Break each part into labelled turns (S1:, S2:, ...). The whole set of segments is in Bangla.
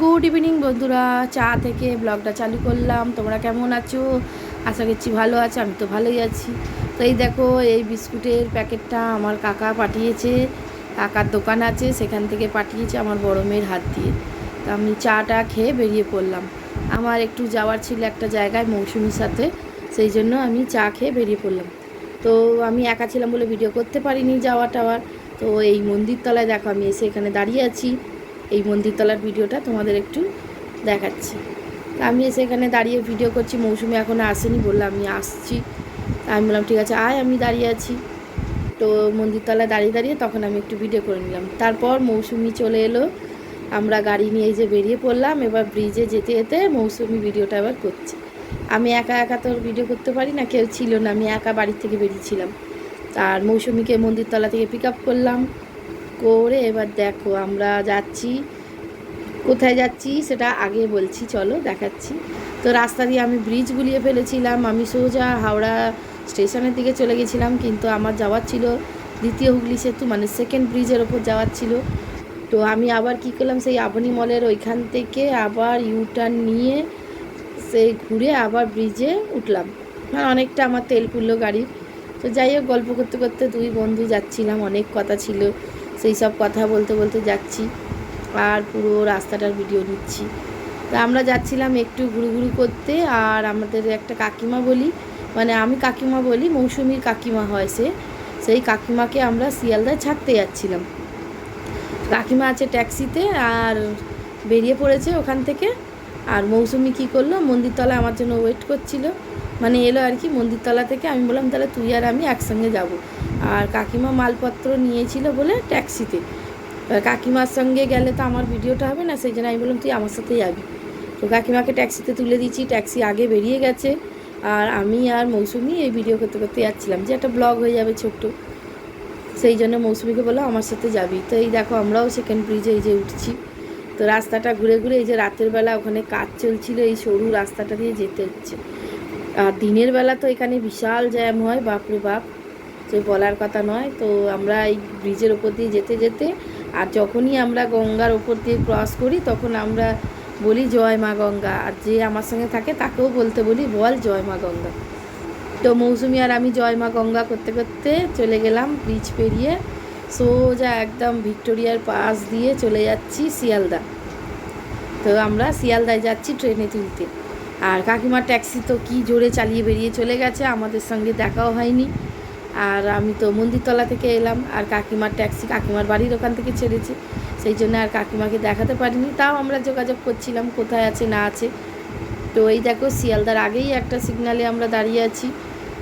S1: গুড ইভিনিং বন্ধুরা, চা থেকে ব্লগটা চালু করলাম। তোমরা কেমন আছো? আশা করছি ভালো আছো, আমি তো ভালোই আছি। তো এই দেখো, এই বিস্কুটের প্যাকেটটা আমার কাকা পাঠিয়েছে, কাকার দোকান আছে, সেখান থেকে পাঠিয়েছে আমার বড় মেয়ের হাত দিয়ে। তো আমি চাটা খেয়ে বেরিয়ে পড়লাম। আমার একটু যাওয়ার ছিল একটা জায়গায় মৌসুমির সাথে, সেই জন্য আমি চা খেয়ে বেরিয়ে পড়লাম। তো আমি একা ছিলাম বলে ভিডিও করতে পারিনি যাওয়া টাওয়ার তো এই মন্দির তলায় দেখো, আমি এসে এখানে দাঁড়িয়ে আছি। এই মন্দিরতলার ভিডিওটা তোমাদের একটু দেখাচ্ছি। আমি এসে এখানে দাঁড়িয়ে ভিডিও করছি, মৌসুমি এখনও আসেনি বললাম আমি আসছি। আমি বললাম, ঠিক আছে, আয়, আমি দাঁড়িয়ে আছি। তো মন্দিরতলায় দাঁড়িয়ে দাঁড়িয়ে তখন আমি একটু ভিডিও করে নিলাম। তারপর মৌসুমি চলে এলো। আমরা গাড়ি নিয়ে যে বেরিয়ে পড়লাম, এবার ব্রিজে যেতে যেতে মৌসুমি ভিডিওটা এবার করছে। আমি একা একা তো ভিডিও করতে পারি না, কেউ ছিল না, আমি একা বাড়ির থেকে বেরিয়েছিলাম আর মৌসুমিকে মন্দিরতলা থেকে পিক আপ করলাম। করে এবার দেখো আমরা যাচ্ছি। কোথায় যাচ্ছি সেটা আগে বলছি, চলো দেখাচ্ছি। তো রাস্তা দিয়ে আমি ব্রিজ গুলিয়ে ফেলেছিলাম, আমি সোজা হাওড়া স্টেশনের দিকে চলে গেছিলাম, কিন্তু আমার যাওয়ার ছিল দ্বিতীয় হুগলি সেতু মানে সেকেন্ড ব্রিজের ওপর যাওয়ার ছিল। তো আমি আবার কি করলাম, সেই আবনি মলের ওইখান থেকে আবার ইউটার্ন নিয়ে সেই ঘুরে আবার ব্রিজে উঠলাম। মানে অনেকটা আমার তেল পুড়লো গাড়ির। তো যাই হোক, গল্প করতে করতে দুই বন্ধু যাচ্ছিলাম, অনেক কথা ছিল। সেই সব কথা বলতে বলতে যাচ্ছি আর পুরো রাস্তাটার ভিডিও নিচ্ছি। তো আমরা যাচ্ছিলাম একটু ঘুরু ঘুরু করতে আর আমাদের একটা কাকিমা বলি মানে আমি কাকিমা বলি, মৌসুমির কাকিমা হয় সে। সেই কাকিমাকে আমরা শিয়ালদায় ছাড়তে যাচ্ছিলাম। কাকিমা আছে ট্যাক্সিতে আর বেরিয়ে পড়েছে ওখান থেকে। আর মৌসুমি কী করল? মন্দিরতলা আমার জন্য ওয়েট করছিল। মানে এলো আর কি মন্দিরতলা থেকে। আমি বললাম, তাহলে তুই আর আমি একসঙ্গে যাব। আর কাকিমা মালপত্র নিয়েছিল বলে ট্যাক্সিতে। কাকিমার সঙ্গে গেলে তো আমার ভিডিওটা হবে না, সেই জন্য আমি বললাম, তুই আমার সাথে যাবি তো কাকিমাকে ট্যাক্সিতে তুলে দিচ্ছি ট্যাক্সি আগে বেরিয়ে গেছে। আর আমি আর মৌসুমি এই ভিডিও করতে করতে যাচ্ছিলাম, যে একটা ব্লগ হয়ে যাবে ছোট্ট। সেই জন্য মৌসুমিকে বলল আমার সাথে যাবি। তো এই দেখো, আমরাও সেকেন্ড ব্রিজে এই যে উঠছি। তো রাস্তাটা ঘুরে ঘুরে এই যে রাতের বেলা ওখানে কাজ চলছিল, এই সরু রাস্তাটা দিয়ে যেতে হচ্ছে। আর দিনের বেলা তো এখানে বিশাল জ্যাম হয়, বাপরে বাপ। যে বলার কথা নয়, তো আমরা এই ব্রিজের ওপর দিয়ে যেতে যেতে আর যখনই আমরা গঙ্গার ওপর দিয়ে ক্রস করি, তখন আমরা বলি, জয় মা গঙ্গা। আর যে আমার সঙ্গে থাকে, তাকেও বলতে বলি, বল, জয় মা গঙ্গা। তো মৌসুমি আর আমি জয় মা গঙ্গা করতে করতে চলে গেলাম ব্রিজ পেরিয়ে সোজা একদম ভিক্টোরিয়ার পাশ দিয়ে চলে যাচ্ছি শিয়ালদা। তো আমরা শিয়ালদায় যাচ্ছি ট্রেনে তুলতে। আর কাকিমার ট্যাক্সি তো কি জোরে চালিয়ে বেরিয়ে চলে গেছে, আমাদের সঙ্গে দেখাও হয়নি। আর আমি তো মন্দিরতলা থেকে এলাম, আর কাকিমার ট্যাক্সি কাকিমার বাড়ির ওখান থেকে ছেড়েছে। সেই জন্য আর কাকিমাকে দেখাতে পারিনি। তাও আমরা যোগাযোগ করছিলাম, কোথায় আছে, না আছে। তো এই দেখো, শিয়ালদার আগেই একটা সিগনালে আমরা দাঁড়িয়ে আছি।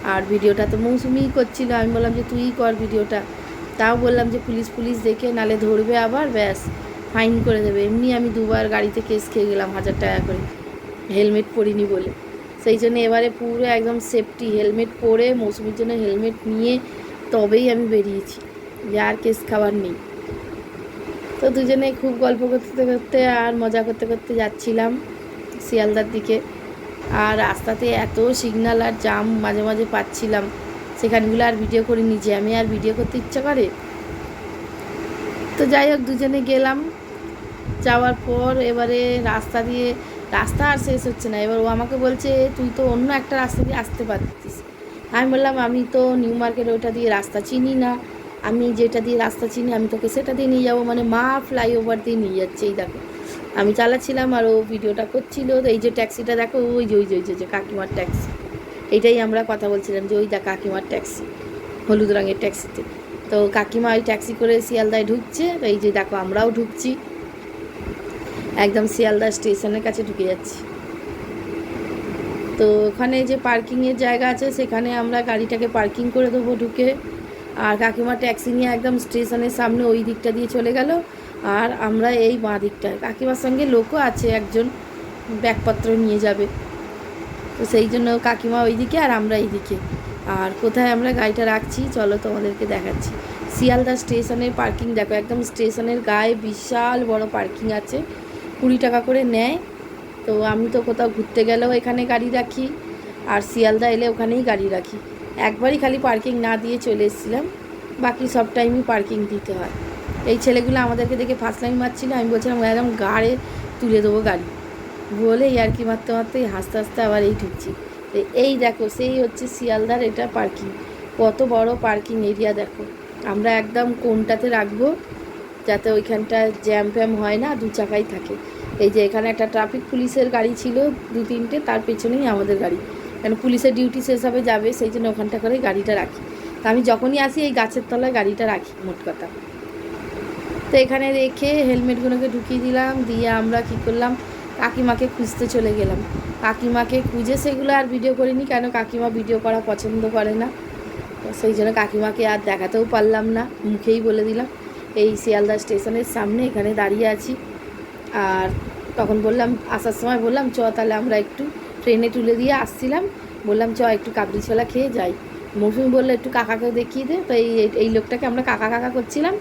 S1: আর ভিডিওটা তো মৌসুমিই করছিল। আমি বললাম যে তুই কর ভিডিওটা। তাও বললাম যে, পুলিশ পুলিশ দেখে, নালে ধরবে আবার, ব্যাস ফাইন করে দেবে। এমনি আমি দুবার গাড়িতে কেস খেয়ে গেলাম হাজার টাকা করে। হেলমেট পরিনি বলে। সেই জন্য এবারে পুরো একদম সেফটি হেলমেট পরে মৌসুমির জন্য হেলমেট নিয়ে তবেই আমি বেরিয়েছি। আর কেস খাবার নেই। তো দুজনে খুব গল্প করতে করতে আর মজা করতে করতে যাচ্ছিলাম শিয়ালদার দিকে। আর রাস্তাতে এত সিগনাল আর জাম মাঝে মাঝে পাচ্ছিলাম। সেখানগুলো আর ভিডিও করে নিজে আমি আর ভিডিও করতে ইচ্ছা করে। তো যাই হোক, দুজনে গেলাম। যাওয়ার পর এবারে রাস্তা দিয়ে রাস্তা আর শেষ হচ্ছে না। এবার ও আমাকে বলছে, তুই তো অন্য একটা রাস্তা দিয়ে আসতে পারতিস। আমি বললাম, আমি তো নিউ মার্কেট ওইটা দিয়ে রাস্তা চিনি না। আমি যেটা দিয়ে রাস্তা চিনি, আমি তোকে সেটা দিয়ে নিয়ে যাব। মানে মা ফ্লাইওভার দিয়ে নিয়ে যাচ্ছে, এই দেখো। আমি চালাচ্ছিলাম আর ও ভিডিওটা করছিল। তো এই যে ট্যাক্সিটা দেখো, ওই যে ওই যে ওই যে কাকিমার ট্যাক্সি। এইটাই আমরা কথা বলছিলাম যে, ওই দেখ কাকিমার ট্যাক্সি, হলুদ রঙের ট্যাক্সিতে। তো কাকিমা ওই ট্যাক্সি করে শিয়ালদায় ঢুকছে। তো এই যে দেখো, আমরাও ঢুকছি। একদম স্টেশনের কাছে ঢুকে যাচ্ছি। তো ওখানে যে পার্কিংয়ের জায়গা আছে, সেখানে আমরা গাড়িটাকে পার্কিং করে দেবো ঢুকে। আর কাকিমা ট্যাক্সি নিয়ে একদম স্টেশনের সামনে ওই দিকটা দিয়ে চলে গেল। আর আমরা এই বাঁ দিকটায়। কাকিমার সঙ্গে লোকও আছে, একজন ব্যাগপত্র নিয়ে যাবে। তো সেই জন্য কাকিমা ওই দিকে আর আমরা এই দিকে। আর কোথায় আমরা গাড়িটা রাখছি, চলো তোমাদেরকে দেখাচ্ছি। শিয়ালদা স্টেশনের পার্কিং, দেখো একদম স্টেশনের গায়ে বিশাল বড় পার্কিং আছে। কুড়ি টাকা করে নেয়। তো আমি তো কোথাও ঘুরতে গেলেও এখানে গাড়ি রাখি আর শিয়ালদা এলে ওখানেই গাড়ি রাখি। একবারই খালি পার্কিং না দিয়ে চলে এসেছিলাম। বাকি সব টাইমই পার্কিং দিতে হয়। এই ছেলেগুলো আমাদেরকে দেখে ফার্স্ট লাইন মারছিল। আমি বলছিলাম একদম গাড়ে তুলে দেবো গাড়ি। বলে আর কি মারতে মারতে হাসতে হাসতে আবার এই ঢুকছি। তো এই দেখো, সেই হচ্ছে শিয়ালদার এটা পার্কিং। কত বড় পার্কিং এরিয়া দেখো। আমরা একদম কোনটাতে রাখব? যাতে ওইখানটা জ্যাম ফ্যাম হয় না, দু চাকাই থাকে। এই যে এখানে একটা ট্রাফিক পুলিশের গাড়ি ছিল দু তিনটে, তার পেছনেই আমাদের গাড়ি। কারণ পুলিশের ডিউটি শেষ হবে যাবে, সেই জন্য ওখানটা করে গাড়িটা রাখি। তা আমি যখনই আসি, এই গাছের তলায় গাড়িটা রাখি, মোট কথা। তো এখানে রেখে হেলমেটগুলোকে ঢুকিয়ে দিলাম, দিয়ে আমরা কি করলাম, কাকিমাকে খুঁজতে চলে গেলাম। কাকিমাকে খুঁজে সেগুলো আর ভিডিও করিনি, কেন কাকিমা ভিডিও করা পছন্দ করে না? সেই জন্য কাকিমাকে আর দেখাতেও পারলাম না, মুখেই বলে দিলাম। এই শিয়ালদা স্টেশনের সামনে এখানে দাঁড়িয়ে আছি। আর তখন বললাম, আসার সময় বললাম, চ তাহলে আমরা একটু ট্রেনে তুলে দিয়ে আসছিলাম। বললাম, চ একটু কাবলি ছোলা খেয়ে যাই। মৌসুমি বলল, একটু কাকাকে দেখিয়ে দে। তো এই এই লোকটাকে আমরা কাকা কাকা করছিলাম।